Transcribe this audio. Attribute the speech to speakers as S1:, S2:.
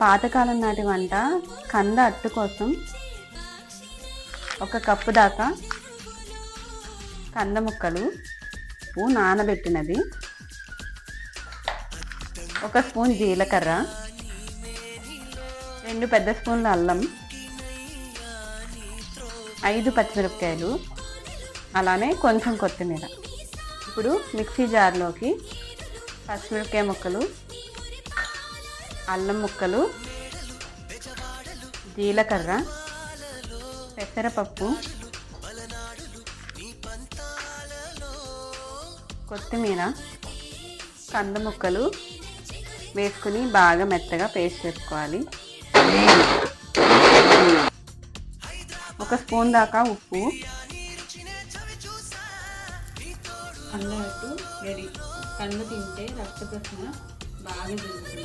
S1: పాతకాలం నాటి వంట కంద అట్టు కోసం ఒక కప్పు దాకా కంద ముక్కలు ఉప్పు నానబెట్టినది. ఒక స్పూన్ జీలకర్ర. రెండు పెద్ద స్పూన్ల అల్లం. ఐదు పచ్చిమిరపకాయలు. అలానే కొంచెం కొత్తిమీర. ఇప్పుడు మిక్సీ జార్లోకి పచ్చిమిరపకాయ ముక్కలు అల్లం ముక్కలు జీలకర్ర పెసరపప్పు కొత్తిమీర కంద ముక్కలు వేసుకుని బాగా మెత్తగా పేస్ట్ చేసుకోవాలి. ఒక స్పూన్ దాకా ఉప్పు. అన్నట్టు రెడీ. కన్ను తింటే రక్త ప్రసరణ బాగా జరుగుతుంది.